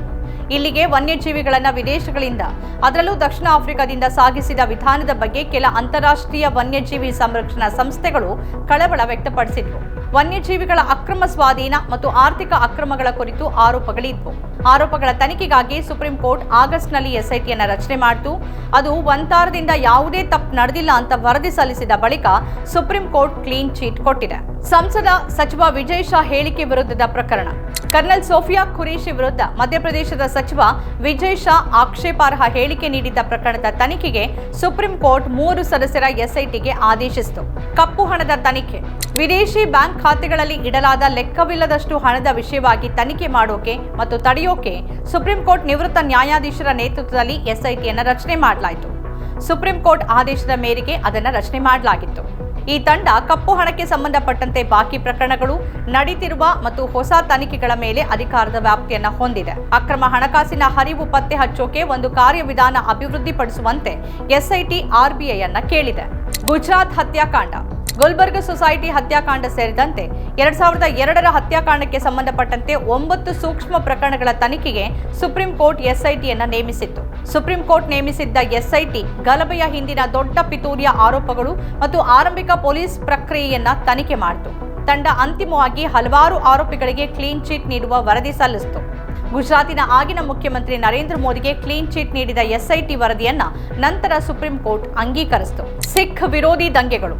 Speaker 1: ಇಲ್ಲಿಗೆ ವನ್ಯಜೀವಿಗಳನ್ನು ವಿದೇಶಗಳಿಂದ, ಅದರಲ್ಲೂ ದಕ್ಷಿಣ ಆಫ್ರಿಕಾದಿಂದ ಸಾಗಿಸಿದ ವಿಧಾನದ ಬಗ್ಗೆ ಕೆಲ ಅಂತಾರಾಷ್ಟ್ರೀಯ ವನ್ಯಜೀವಿ ಸಂರಕ್ಷಣಾ ಸಂಸ್ಥೆಗಳು ಕಳವಳ ವ್ಯಕ್ತಪಡಿಸಿದ್ವು. ವನ್ಯಜೀವಿಗಳ ಅಕ್ರಮ ಸ್ವಾಧೀನ ಮತ್ತು ಆರ್ಥಿಕ ಅಕ್ರಮಗಳ ಕುರಿತು ಆರೋಪಗಳಿದ್ವು ಆರೋಪಗಳ ತನಿಖೆಗಾಗಿ ಸುಪ್ರೀಂ ಕೋರ್ಟ್ ಆಗಸ್ಟ್ನಲ್ಲಿ ಎಸ್ಐಟಿಯನ್ನು ರಚನೆ ಮಾಡಿತು. ಅದು ಒಂತಾರದಿಂದ ಯಾವುದೇ ತಪ್ಪು ನಡೆದಿಲ್ಲ ಅಂತ ವರದಿ ಸಲ್ಲಿಸಿದ ಬಳಿಕ ಸುಪ್ರೀಂ ಕೋರ್ಟ್ ಕ್ಲೀನ್ ಚೀಟ್ ಕೊಟ್ಟಿದೆ. ಸಂಸದ ಸಚಿವ ವಿಜಯ್ ಶಾ ಹೇಳಿಕೆ ವಿರುದ್ಧದ ಪ್ರಕರಣ. ಕರ್ನಲ್ ಸೋಫಿಯಾ ಖುರೇಶಿ ವಿರುದ್ಧ ಮಧ್ಯಪ್ರದೇಶದ ಸಚಿವ ವಿಜಯ್ ಶಾ ಆಕ್ಷೇಪಾರ್ಹ ಹೇಳಿಕೆ ನೀಡಿದ್ದ ಪ್ರಕರಣದ ತನಿಖೆಗೆ ಸುಪ್ರೀಂ ಕೋರ್ಟ್ ಮೂರು ಸದಸ್ಯರ ಎಸ್ಐಟಿಗೆ ಆದೇಶಿಸಿತು. ಕಪ್ಪು ಹಣದ ತನಿಖೆ. ವಿದೇಶಿ ಬ್ಯಾಂಕ್ ಖಾತೆಗಳಲ್ಲಿ ಇಡಲಾದ ಲೆಕ್ಕವಿಲ್ಲದಷ್ಟು ಹಣದ ವಿಷಯವಾಗಿ ತನಿಖೆ ಮಾಡೋಕೆ ಮತ್ತು ತಡೆಯೋಕೆ ಸುಪ್ರೀಂ ಕೋರ್ಟ್ ನಿವೃತ್ತ ನ್ಯಾಯಾಧೀಶರ ನೇತೃತ್ವದಲ್ಲಿ ಎಸ್ಐಟಿಯನ್ನು ರಚನೆ ಮಾಡಲಾಯಿತು. ಸುಪ್ರೀಂ ಕೋರ್ಟ್ ಆದೇಶದ ಮೇರೆಗೆ ಅದನ್ನು ರಚನೆ ಮಾಡಲಾಗಿತ್ತು. ಈ ತಂಡ ಕಪ್ಪು ಹಣಕ್ಕೆ ಸಂಬಂಧಪಟ್ಟಂತೆ ಬಾಕಿ ಪ್ರಕರಣಗಳು ನಡೀತಿರುವ ಮತ್ತು ಹೊಸ ತನಿಖೆಗಳ ಮೇಲೆ ಅಧಿಕಾರದ ವ್ಯಾಪ್ತಿಯನ್ನು ಹೊಂದಿದೆ. ಅಕ್ರಮ ಹಣಕಾಸಿನ ಹರಿವು ಪತ್ತೆ ಹಚ್ಚೋಕೆ ಒಂದು ಕಾರ್ಯವಿಧಾನ ಅಭಿವೃದ್ಧಿಪಡಿಸುವಂತೆ ಎಸ್ಐಟಿ ಆರ್ಬಿಐಯನ್ನ ಕೇಳಿದೆ. ಗುಜರಾತ್ ಹತ್ಯಾಕಾಂಡ. ಗುಲ್ಬರ್ಗ ಸೊಸೈಟಿ ಹತ್ಯಾಕಾಂಡ ಸೇರಿದಂತೆ ಎರಡ್ ಸಾವಿರದ ಎರಡರ ಹತ್ಯಾಕಾಂಡಕ್ಕೆ ಸಂಬಂಧಪಟ್ಟಂತೆ ಒಂಬತ್ತು ಸೂಕ್ಷ್ಮ ಪ್ರಕರಣಗಳ ತನಿಖೆಗೆ ಸುಪ್ರೀಂ ಕೋರ್ಟ್ ಎಸ್ಐಟಿಯನ್ನ ನೇಮಿಸಿತ್ತು. ಸುಪ್ರೀಂ ಕೋರ್ಟ್ ನೇಮಿಸಿದ್ದ ಎಸ್ಐಟಿ ಗಲಭೆಯ ಹಿಂದಿನ ದೊಡ್ಡ ಪಿತೂರಿಯ ಆರೋಪಗಳು ಮತ್ತು ಆರಂಭಿಕ ಪೊಲೀಸ್ ಪ್ರಕ್ರಿಯೆಯನ್ನ ತನಿಖೆ ಮಾಡಿತು. ತಂಡ ಅಂತಿಮವಾಗಿ ಹಲವಾರು ಆರೋಪಿಗಳಿಗೆ ಕ್ಲೀನ್ ಚೀಟ್ ನೀಡುವ ವರದಿ ಸಲ್ಲಿಸಿತು. ಗುಜರಾತಿನ ಆಗಿನ ಮುಖ್ಯಮಂತ್ರಿ ನರೇಂದ್ರ ಮೋದಿಗೆ ಕ್ಲೀನ್ ಚೀಟ್ ನೀಡಿದ ಎಸ್ಐಟಿ ವರದಿಯನ್ನ ನಂತರ ಸುಪ್ರೀಂ ಕೋರ್ಟ್ ಅಂಗೀಕರಿಸಿತು. ಸಿಖ್ ವಿರೋಧಿ ದಂಗೆಗಳು.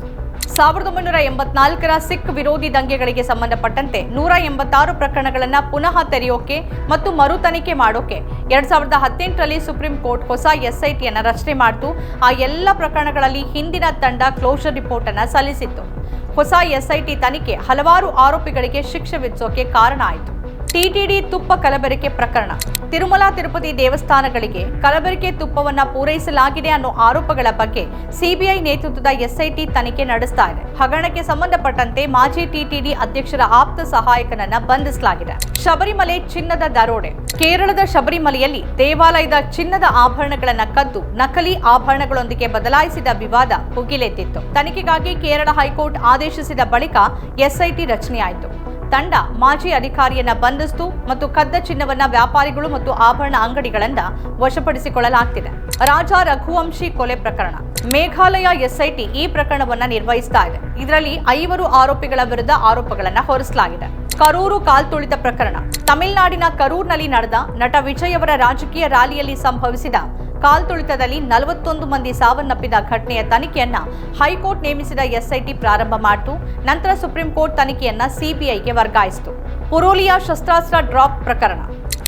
Speaker 1: ಸಾವಿರದ ಒಂಬೈನೂರ ಎಂಬತ್ನಾಲ್ಕರ ಸಿಖ್ ವಿರೋಧಿ ದಂಗೆಗಳಿಗೆ ಸಂಬಂಧಪಟ್ಟಂತೆ ನೂರ ಎಂಬತ್ತಾರು ಪ್ರಕರಣಗಳನ್ನು ಪುನಃ ತೆರೆಯೋಕೆ ಮತ್ತು ಮರು ತನಿಖೆ ಮಾಡೋಕೆ ಎರಡ್ ಸಾವಿರದ ಹದಿನೆಂಟರಲ್ಲಿ ಸುಪ್ರೀಂ ಕೋರ್ಟ್ ಹೊಸ ಎಸ್ಐಟಿಯನ್ನು ರಚನೆ ಮಾಡಿತು. ಆ ಎಲ್ಲ ಪ್ರಕರಣಗಳಲ್ಲಿ ಹಿಂದಿನ ತಂಡ ಕ್ಲೋಷರ್ ರಿಪೋರ್ಟ್ ಅನ್ನು ಸಲ್ಲಿಸಿತ್ತು. ಹೊಸ ಎಸ್ಐಟಿ ತನಿಖೆ ಹಲವಾರು ಆರೋಪಿಗಳಿಗೆ ಶಿಕ್ಷೆ ವಿಧಿಸೋಕೆ ಕಾರಣ ಆಯಿತು. ಟಿಟಿಡಿ ತುಪ್ಪ ಕಲಬೆರಕೆ ಪ್ರಕರಣ. ತಿರುಮಲ, ತಿರುಪತಿ ದೇವಸ್ಥಾನಗಳಿಗೆ ಕಲಬೆರಕೆ ತುಪ್ಪವನ್ನ ಪೂರೈಸಲಾಗಿದೆ ಅನ್ನೋ ಆರೋಪಗಳ ಬಗ್ಗೆ ಸಿಬಿಐ ನೇತೃತ್ವದ ಎಸ್ಐಟಿ ತನಿಖೆ ನಡೆಸ್ತಾ ಇದೆ. ಹಗರಣಕ್ಕೆ ಸಂಬಂಧಪಟ್ಟಂತೆ ಮಾಜಿ ಟಿಟಿಡಿ ಅಧ್ಯಕ್ಷರ ಆಪ್ತ ಸಹಾಯಕನನ್ನ ಬಂಧಿಸಲಾಗಿದೆ. ಶಬರಿಮಲೆ ಚಿನ್ನದ ದರೋಡೆ. ಕೇರಳದ ಶಬರಿಮಲೆಯಲ್ಲಿ ದೇವಾಲಯದ ಚಿನ್ನದ ಆಭರಣಗಳನ್ನ ಕದ್ದು ನಕಲಿ ಆಭರಣಗಳೊಂದಿಗೆ ಬದಲಾಯಿಸಿದ ವಿವಾದ ಭುಗಿಲೆದ್ದಿತ್ತು ತನಿಖೆಗಾಗಿ ಕೇರಳ ಹೈಕೋರ್ಟ್ ಆದೇಶಿಸಿದ ಬಳಿಕ ಎಸ್ಐಟಿ ರಚನೆಯಾಯಿತು. ತಂಡ ಮಾಜಿ ಅಧಿಕಾರಿಯನ್ನ ಬಂಧಿಸ್ತು ಮತ್ತು ಕದ್ದ ಚಿನ್ನವನ್ನ ವ್ಯಾಪಾರಿಗಳು ಮತ್ತು ಆಭರಣ ಅಂಗಡಿಗಳಿಂದ ವಶಪಡಿಸಿಕೊಳ್ಳಲಾಗ್ತಿದೆ. ರಾಜ ರಘುವಂಶಿ ಕೊಲೆ ಪ್ರಕರಣ. ಮೇಘಾಲಯ ಎಸ್ಐಟಿ ಈ ಪ್ರಕರಣವನ್ನ ನಿರ್ವಹಿಸ್ತಾ ಇದೆ. ಇದರಲ್ಲಿ ಐವರು ಆರೋಪಿಗಳ ವಿರುದ್ಧ ಆರೋಪಗಳನ್ನ ಹೊರಿಸಲಾಗಿದೆ. ಕರೂರು ಕಾಲ್ತುಳಿತ ಪ್ರಕರಣ. ತಮಿಳುನಾಡಿನ ಕರೂರ್ನಲ್ಲಿ ನಡೆದ ನಟ ವಿಜಯ್ ಅವರ ರಾಜಕೀಯ ರ್ಯಾಲಿಯಲ್ಲಿ ಸಂಭವಿಸಿದ ಕಾಲ್ತುಳಿತದಲ್ಲಿ ನಲವತ್ತೊಂದು ಮಂದಿ ಸಾವನ್ನಪ್ಪಿದ ಘಟನೆಯ ತನಿಖೆಯನ್ನ ಹೈಕೋರ್ಟ್ ನೇಮಿಸಿದ ಎಸ್ಐಟಿ ಪ್ರಾರಂಭ ಮಾಡಿತು. ನಂತರ ಸುಪ್ರೀಂ ಕೋರ್ಟ್ ತನಿಖೆಯನ್ನ ಸಿಬಿಐಗೆ ವರ್ಗಾಯಿಸಿತು. ಪುರೂಲಿಯಾ ಶಸ್ತ್ರಾಸ್ತ್ರ ಡ್ರಾಪ್ ಪ್ರಕರಣ.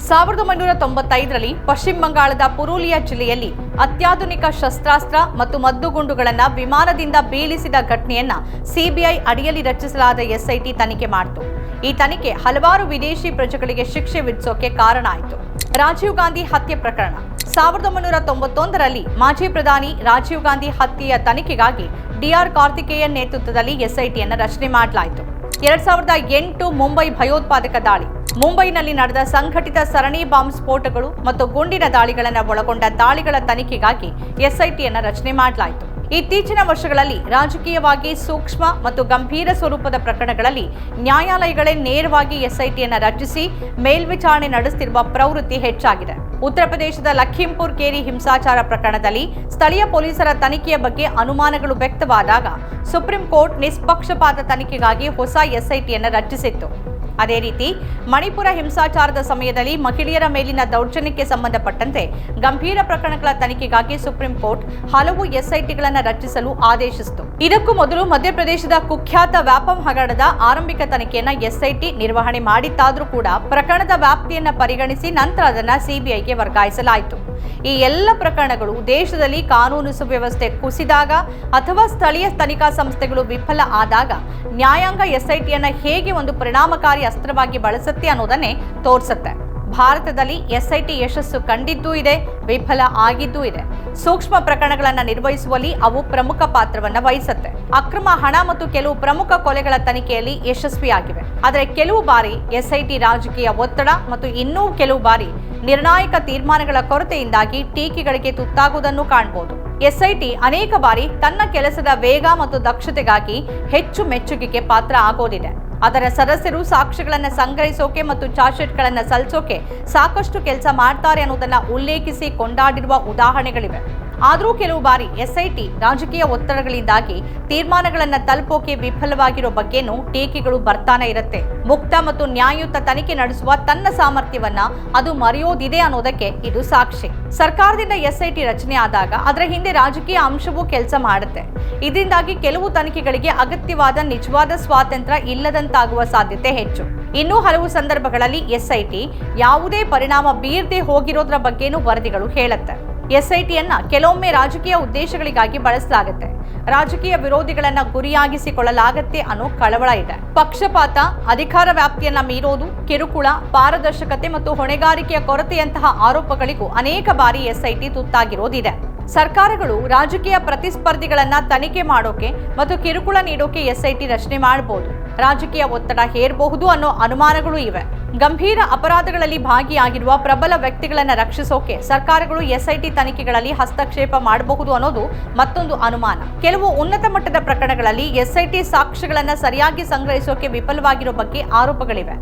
Speaker 1: ಸಾವಿರದ ಒಂಬೈನೂರ ತೊಂಬತ್ತೈದರಲ್ಲಿ ಪಶ್ಚಿಮ ಬಂಗಾಳದ ಪುರೂಲಿಯಾ ಜಿಲ್ಲೆಯಲ್ಲಿ ಅತ್ಯಾಧುನಿಕ ಶಸ್ತ್ರಾಸ್ತ್ರ ಮತ್ತು ಮದ್ದುಗುಂಡುಗಳನ್ನು ವಿಮಾನದಿಂದ ಬೀಳಿಸಿದ ಘಟನೆಯನ್ನ ಸಿಬಿಐ ಅಡಿಯಲ್ಲಿ ರಚಿಸಲಾದ ಎಸ್ಐಟಿ ತನಿಖೆ ಮಾಡಿತು. ಈ ತನಿಖೆ ಹಲವಾರು ವಿದೇಶಿ ಪ್ರಜೆಗಳಿಗೆ ಶಿಕ್ಷೆ ವಿಧಿಸೋಕೆ ಕಾರಣ ಆಯಿತು. ರಾಜೀವ್ ಗಾಂಧಿ ಹತ್ಯೆ ಪ್ರಕರಣ. ಸಾವಿರದ ಒಂಬೈನೂರ ತೊಂಬತ್ತೊಂದರಲ್ಲಿ ಮಾಜಿ ಪ್ರಧಾನಿ ರಾಜೀವ್ ಗಾಂಧಿ ಹತ್ಯೆಯ ತನಿಖೆಗಾಗಿ ಡಿಆರ್ ಕಾರ್ತಿಕೇಯನ್ ನೇತೃತ್ವದಲ್ಲಿ ಎಸ್ಐಟಿಯನ್ನು ರಚನೆ ಮಾಡಲಾಯಿತು. ಎರಡ್ ಸಾವಿರದ ಎಂಟು ಮುಂಬೈ ಭಯೋತ್ಪಾದಕ ದಾಳಿ. ಮುಂಬೈನಲ್ಲಿ ನಡೆದ ಸಂಘಟಿತ ಸರಣಿ ಬಾಂಬ್ ಸ್ಫೋಟಗಳು ಮತ್ತು ಗುಂಡಿನ ದಾಳಿಗಳನ್ನು ಒಳಗೊಂಡ ದಾಳಿಗಳ ತನಿಖೆಗಾಗಿ ಎಸ್ಐಟಿಯನ್ನು ರಚನೆ ಮಾಡಲಾಯಿತು. ಇತ್ತೀಚಿನ ವರ್ಷಗಳಲ್ಲಿ ರಾಜಕೀಯವಾಗಿ ಸೂಕ್ಷ್ಮ ಮತ್ತು ಗಂಭೀರ ಸ್ವರೂಪದ ಪ್ರಕರಣಗಳಲ್ಲಿ ನ್ಯಾಯಾಲಯಗಳೇ ನೇರವಾಗಿ ಎಸ್ಐಟಿಯನ್ನು ರಚಿಸಿ ಮೇಲ್ವಿಚಾರಣೆ ನಡೆಸುತ್ತಿರುವ ಪ್ರವೃತ್ತಿ ಹೆಚ್ಚಾಗಿದೆ. ಉತ್ತರ ಪ್ರದೇಶದ ಲಖೀಂಪುರ್ ಕೇರಿ ಹಿಂಸಾಚಾರ ಪ್ರಕರಣದಲ್ಲಿ ಸ್ಥಳೀಯ ಪೊಲೀಸರ ತನಿಖೆಯ ಬಗ್ಗೆ ಅನುಮಾನಗಳು ವ್ಯಕ್ತವಾದಾಗ ಸುಪ್ರೀಂ ಕೋರ್ಟ್ ನಿಷ್ಪಕ್ಷಪಾತ ತನಿಖೆಗಾಗಿ ಹೊಸ ಎಸ್ಐಟಿಯನ್ನು ರಚಿಸಿತ್ತು. ಅದೇ ರೀತಿ ಮಣಿಪುರ ಹಿಂಸಾಚಾರದ ಸಮಯದಲ್ಲಿ ಮಹಿಳೆಯರ ಮೇಲಿನ ದೌರ್ಜನ್ಯಕ್ಕೆ ಸಂಬಂಧಪಟ್ಟಂತೆ ಗಂಭೀರ ಪ್ರಕರಣಗಳ ತನಿಖೆಗಾಗಿ ಸುಪ್ರೀಂ ಕೋರ್ಟ್ ಹಲವು ಎಸ್ಐಟಿಗಳನ್ನು ರಚಿಸಲು ಆದೇಶಿಸಿತು. ಇದಕ್ಕೂ ಮೊದಲು ಮಧ್ಯಪ್ರದೇಶದ ಕುಖ್ಯಾತ ವ್ಯಾಪಂ ಹಗರಣದ ಆರಂಭಿಕ ತನಿಖೆಯನ್ನು ಎಸ್ಐಟಿ ನಿರ್ವಹಣೆ ಮಾಡಿತ್ತಾದರೂ ಕೂಡ ಪ್ರಕರಣದ ವ್ಯಾಪ್ತಿಯನ್ನು ಪರಿಗಣಿಸಿ ನಂತರ ಅದನ್ನು ಸಿಬಿಐಗೆ ವರ್ಗಾಯಿಸಲಾಯಿತು. ಈ ಎಲ್ಲ ಪ್ರಕರಣಗಳು ದೇಶದಲ್ಲಿ ಕಾನೂನು ಸುವ್ಯವಸ್ಥೆ ಕುಸಿದಾಗ ಅಥವಾ ಸ್ಥಳೀಯ ತನಿಖಾ ಸಂಸ್ಥೆಗಳು ವಿಫಲ ಆದಾಗ ನ್ಯಾಯಾಂಗ ಎಸ್ಐಟಿಯನ್ನ ಹೇಗೆ ಒಂದು ಪರಿಣಾಮಕಾರಿ ಅಸ್ತ್ರವಾಗಿ ಬಳಸುತ್ತೆ ಅನ್ನೋದನ್ನೇ ತೋರಿಸುತ್ತೆ. ಭಾರತದಲ್ಲಿ ಎಸ್ಐಟಿ ಯಶಸ್ಸು ಕಂಡಿದ್ದೂ ಇದೆ, ವಿಫಲ ಆಗಿದ್ದೂ ಇದೆ. ಸೂಕ್ಷ್ಮ ಪ್ರಕರಣಗಳನ್ನು ನಿರ್ವಹಿಸುವಲ್ಲಿ ಅವು ಪ್ರಮುಖ ಪಾತ್ರವನ್ನು ವಹಿಸುತ್ತೆ. ಅಕ್ರಮ ಹಣ ಮತ್ತು ಕೆಲವು ಪ್ರಮುಖ ಕೊಲೆಗಳ ತನಿಖೆಯಲ್ಲಿ ಯಶಸ್ವಿಯಾಗಿವೆ. ಆದರೆ ಕೆಲವು ಬಾರಿ ಎಸ್ಐಟಿ ರಾಜಕೀಯ ಒತ್ತಡ ಮತ್ತು ಇನ್ನೂ ಕೆಲವು ಬಾರಿ ನಿರ್ಣಾಯಕ ತೀರ್ಮಾನಗಳ ಕೊರತೆಯಿಂದಾಗಿ ಟೀಕೆಗಳಿಗೆ ತುತ್ತಾಗುವುದನ್ನು ಕಾಣಬಹುದು ಎಸ್ಐಟಿ ಅನೇಕ ಬಾರಿ ತನ್ನ ಕೆಲಸದ ವೇಗ ಮತ್ತು ದಕ್ಷತೆಗಾಗಿ ಹೆಚ್ಚು ಮೆಚ್ಚುಗೆಗೆ ಪಾತ್ರ ಆಗೋದಿದೆ. ಅದರ ಸದಸ್ಯರು ಸಾಕ್ಷ್ಯಗಳನ್ನು ಸಂಗ್ರಹಿಸೋಕೆ ಮತ್ತು ಚಾರ್ಜ್ ಶೀಟ್ಗಳನ್ನು ಸಲ್ಲಿಸೋಕೆ ಸಾಕಷ್ಟು ಕೆಲಸ ಮಾಡ್ತಾರೆ ಅನ್ನೋದನ್ನು ಉಲ್ಲೇಖಿಸಿ ಕೊಂಡಾಡಿರುವ ಉದಾಹರಣೆಗಳಿವೆ. ಆದರೂ ಕೆಲವು ಬಾರಿ ಎಸ್ಐಟಿ ರಾಜಕೀಯ ಒತ್ತಡಗಳಿಂದಾಗಿ ತೀರ್ಮಾನಗಳನ್ನು ತಲುಪೋಕೆ ವಿಫಲವಾಗಿರೋ ಬಗ್ಗೆನೂ ಟೀಕೆಗಳು ಬರ್ತಾನೆ ಇರುತ್ತೆ. ಮುಕ್ತ ಮತ್ತು ನ್ಯಾಯಯುತ ತನಿಖೆ ನಡೆಸುವ ತನ್ನ ಸಾಮರ್ಥ್ಯವನ್ನ ಅದು ಮರೆಯೋದಿದೆ ಅನ್ನೋದಕ್ಕೆ ಇದು ಸಾಕ್ಷಿ. ಸರ್ಕಾರದಿಂದ ಎಸ್ಐಟಿ ರಚನೆ ಆದಾಗ ಅದರ ಹಿಂದೆ ರಾಜಕೀಯ ಅಂಶವೂ ಕೆಲಸ ಮಾಡುತ್ತೆ. ಇದರಿಂದಾಗಿ ಕೆಲವು ತನಿಖೆಗಳಿಗೆ ಅಗತ್ಯವಾದ ನಿಜವಾದ ಸ್ವಾತಂತ್ರ್ಯ ಇಲ್ಲದಂತಾಗುವ ಸಾಧ್ಯತೆ ಹೆಚ್ಚು. ಇನ್ನೂ ಹಲವು ಸಂದರ್ಭಗಳಲ್ಲಿ ಎಸ್ಐಟಿ ಯಾವುದೇ ಪರಿಣಾಮ ಬೀರದೆ ಹೋಗಿರೋದ್ರ ಬಗ್ಗೆನೂ ವರದಿಗಳು ಹೇಳುತ್ತೆ. ಎಸ್ಐಟಿಯನ್ನ ಕೆಲವೊಮ್ಮೆ ರಾಜಕೀಯ ಉದ್ದೇಶಗಳಿಗಾಗಿ ಬಳಸಲಾಗುತ್ತೆ. ರಾಜಕೀಯ ವಿರೋಧಿಗಳನ್ನ ಗುರಿಯಾಗಿಸಿಕೊಳ್ಳಲಾಗತ್ತೆ ಅನ್ನೋ ಕಳವಳ ಇದೆ. ಪಕ್ಷಪಾತ, ಅಧಿಕಾರ ವ್ಯಾಪ್ತಿಯನ್ನ ಮೀರೋದು, ಕಿರುಕುಳ, ಪಾರದರ್ಶಕತೆ ಮತ್ತು ಹೊಣೆಗಾರಿಕೆಯ ಕೊರತೆಯಂತಹ ಆರೋಪಗಳಿಗೂ ಅನೇಕ ಬಾರಿ ಎಸ್ಐಟಿ ತುತ್ತಾಗಿರೋದಿದೆ. ಸರ್ಕಾರಗಳು ರಾಜಕೀಯ ಪ್ರತಿಸ್ಪರ್ಧಿಗಳನ್ನ ತನಿಖೆ ಮಾಡೋಕೆ ಮತ್ತು ಕಿರುಕುಳ ನೀಡೋಕೆ ಎಸ್ಐಟಿ ರಚನೆ ಮಾಡಬಹುದು ರಾಜಕೀಯ ಒತ್ತಡ ಹೇರಬಹುದು ಅನ್ನೋ ಅನುಮಾನಗಳು ಇವೆ. ಗಂಭೀರ ಅಪರಾಧಗಳಲ್ಲಿ ಭಾಗಿಯಾಗಿರುವ ಪ್ರಬಲ ವ್ಯಕ್ತಿಗಳನ್ನು ರಕ್ಷಿಸೋಕೆ ಸರ್ಕಾರಗಳು ಎಸ್ಐಟಿ ತನಿಖೆಗಳಲ್ಲಿ ಹಸ್ತಕ್ಷೇಪ ಮಾಡಬಹುದು ಅನ್ನೋದು ಮತ್ತೊಂದು ಅನುಮಾನ. ಕೆಲವು ಉನ್ನತ ಮಟ್ಟದ ಪ್ರಕರಣಗಳಲ್ಲಿ ಎಸ್ಐಟಿ ಸಾಕ್ಷ್ಯಗಳನ್ನು ಸರಿಯಾಗಿ ಸಂಗ್ರಹಿಸೋಕೆ ವಿಫಲವಾಗಿರೋ ಬಗ್ಗೆ ಆರೋಪಗಳಿವೆ.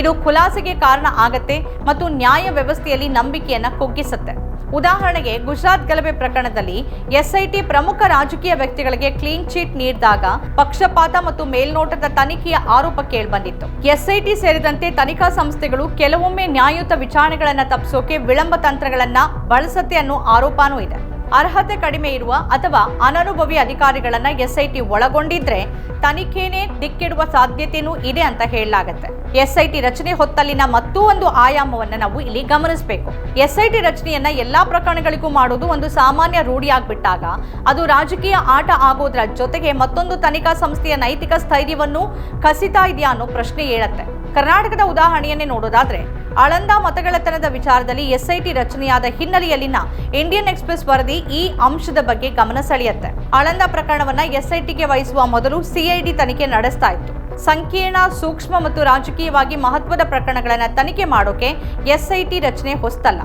Speaker 1: ಇದು ಖುಲಾಸೆಗೆ ಕಾರಣ ಆಗತ್ತೆ ಮತ್ತು ನ್ಯಾಯ ವ್ಯವಸ್ಥೆಯಲ್ಲಿ ನಂಬಿಕೆಯನ್ನು ಕುಗ್ಗಿಸುತ್ತೆ. ಉದಾಹರಣೆಗೆ ಗುಜರಾತ್ ಗಲಭೆ ಪ್ರಕರಣದಲ್ಲಿ ಎಸ್ಐಟಿ ಪ್ರಮುಖ ರಾಜಕೀಯ ವ್ಯಕ್ತಿಗಳಿಗೆ ಕ್ಲೀನ್ ಚೀಟ್ ನೀಡಿದಾಗ ಪಕ್ಷಪಾತ ಮತ್ತು ಮೇಲ್ನೋಟದ ತನಿಖೆಯ ಆರೋಪ ಕೇಳಿಬಂದಿತ್ತು. ಎಸ್ಐಟಿ ಸೇರಿದಂತೆ ತನಿಖಾ ಸಂಸ್ಥೆಗಳು ಕೆಲವೊಮ್ಮೆ ನ್ಯಾಯಯುತ ವಿಚಾರಣೆಗಳನ್ನು ತಪ್ಪಿಸೋಕೆ ವಿಳಂಬ ತಂತ್ರಗಳನ್ನು ಬಳಸತ್ತೆ ಅನ್ನೋ ಆರೋಪನೂ ಇದೆ. ಅರ್ಹತೆ ಕಡಿಮೆ ಇರುವ ಅಥವಾ ಅನನುಭವಿ ಅಧಿಕಾರಿಗಳನ್ನ ಎಸ್ಐಟಿ ಒಳಗೊಂಡಿದ್ರೆ ತನಿಖೆನೇ ದಿಕ್ಕಿಡುವ ಸಾಧ್ಯತೆಯೂ ಇದೆ ಅಂತ ಹೇಳಲಾಗತ್ತೆ. ಎಸ್ಐಟಿ ರಚನೆ ಹೊತ್ತಲ್ಲಿನ ಮತ್ತೂ ಒಂದು ಆಯಾಮವನ್ನ ನಾವು ಇಲ್ಲಿ ಗಮನಿಸಬೇಕು. ಎಸ್ಐಟಿ ರಚನೆಯನ್ನ ಎಲ್ಲಾ ಪ್ರಕರಣಗಳಿಗೂ ಮಾಡೋದು ಒಂದು ಸಾಮಾನ್ಯ ರೂಢಿಯಾಗ್ಬಿಟ್ಟಾಗ ಅದು ರಾಜಕೀಯ ಆಟ ಆಗೋದ್ರ ಜೊತೆಗೆ ಮತ್ತೊಂದು ತನಿಖಾ ಸಂಸ್ಥೆಯ ನೈತಿಕ ಸ್ಥೈರ್ಯವನ್ನು ಕಸಿತಾ ಇದೆಯಾ ಅನ್ನೋ ಪ್ರಶ್ನೆ ಹೇಳುತ್ತೆ ಕರ್ನಾಟಕದ ಉದಾಹರಣೆಯನ್ನೇ ನೋಡೋದಾದ್ರೆ, ಅಳಂದ ಮತಗಳತನದ ವಿಚಾರದಲ್ಲಿ ಎಸ್ಐಟಿ ರಚನೆಯಾದ ಹಿನ್ನೆಲೆಯಲ್ಲಿನ ಇಂಡಿಯನ್ ಎಕ್ಸ್ಪ್ರೆಸ್ ವರದಿ ಈ ಅಂಶದ ಬಗ್ಗೆ ಗಮನ ಸೆಳೆಯುತ್ತೆ. ಆಳಂದ ಪ್ರಕರಣವನ್ನ ಎಸ್ಐಟಿಗೆ ವಹಿಸುವ ಮೊದಲು ಸಿಐಡಿ ತನಿಖೆ ನಡೆಸ್ತಾ ಇತ್ತು. ಸಂಕೀರ್ಣ, ಸೂಕ್ಷ್ಮ ಮತ್ತು ರಾಜಕೀಯವಾಗಿ ಮಹತ್ವದ ಪ್ರಕರಣಗಳನ್ನು ತನಿಖೆ ಮಾಡೋಕೆ ಎಸ್ಐಟಿ ರಚನೆ ಹೊಸ್ತಲ್ಲ.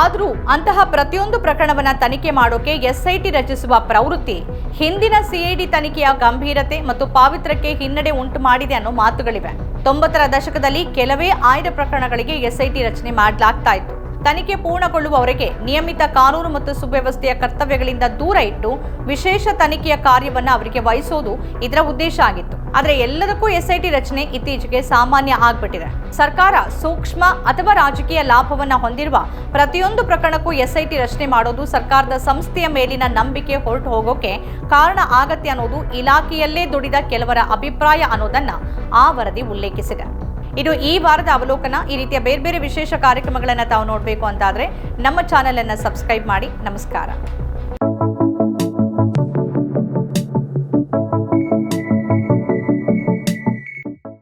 Speaker 1: ಆದರೂ ಅಂತಹ ಪ್ರತಿಯೊಂದು ಪ್ರಕರಣವನ್ನ ತನಿಖೆ ಮಾಡೋಕೆ ಎಸ್ಐಟಿ ರಚಿಸುವ ಪ್ರವೃತ್ತಿ ಹಿಂದಿನ ಸಿಐಡಿ ತನಿಖೆಯ ಗಂಭೀರತೆ ಮತ್ತು ಪಾವಿತ್ರಕ್ಕೆ ಹಿನ್ನಡೆ ಉಂಟು ಮಾಡಿದೆ ಅನ್ನೋ ಮಾತುಗಳಿವೆ. ತೊಂಬತ್ತರ ದಶಕದಲ್ಲಿ ಕೆಲವೇ ಆಯ್ದ ಪ್ರಕರಣಗಳಿಗೆ ಎಸ್ಐಟಿ ರಚನೆ ಮಾಡಲಾಗ್ತಾ ಇತ್ತು. ತನಿಖೆ ಪೂರ್ಣಗೊಳ್ಳುವವರೆಗೆ ನಿಯಮಿತ ಕಾನೂನು ಮತ್ತು ಸುವ್ಯವಸ್ಥೆಯ ಕರ್ತವ್ಯಗಳಿಂದ ದೂರ ಇಟ್ಟು ವಿಶೇಷ ತನಿಖೆಯ ಕಾರ್ಯವನ್ನು ಅವರಿಗೆ ವಹಿಸೋದು ಇದರ ಉದ್ದೇಶ ಆಗಿತ್ತು. ಆದರೆ ಎಲ್ಲದಕ್ಕೂ ಎಸ್ ಐ ಟಿ ರಚನೆ ಇತ್ತೀಚೆಗೆ ಸಾಮಾನ್ಯ ಆಗ್ಬಿಟ್ಟಿದೆ. ಸರ್ಕಾರ ಸೂಕ್ಷ್ಮ ಅಥವಾ ರಾಜಕೀಯ ಲಾಭವನ್ನು ಹೊಂದಿರುವ ಪ್ರತಿಯೊಂದು ಪ್ರಕರಣಕ್ಕೂ ಎಸ್ ಐ ಟಿ ರಚನೆ ಮಾಡೋದು ಸರ್ಕಾರದ ಸಂಸ್ಥೆಯ ಮೇಲಿನ ನಂಬಿಕೆ ಹೊರಟು ಹೋಗೋಕೆ ಕಾರಣ ಆಗತ್ತೆ ಅನ್ನೋದು ಇಲಾಖೆಯಲ್ಲೇ ದುಡಿದ ಕೆಲವರ ಅಭಿಪ್ರಾಯ ಅನ್ನೋದನ್ನ ಆ ವರದಿ ಉಲ್ಲೇಖಿಸಿದೆ. ಇದು ಈ ವಾರದ ಅವಲೋಕನ ಈ ರೀತಿಯ ಬೇರೆ ಬೇರೆ ವಿಶೇಷ ಕಾರ್ಯಕ್ರಮಗಳನ್ನು ತಾವು ನೋಡಬೇಕು ಅಂತಾದರೆ ನಮ್ಮ ಚಾನಲನ್ನು ಸಬ್ಸ್ಕ್ರೈಬ್ ಮಾಡಿ. ನಮಸ್ಕಾರ.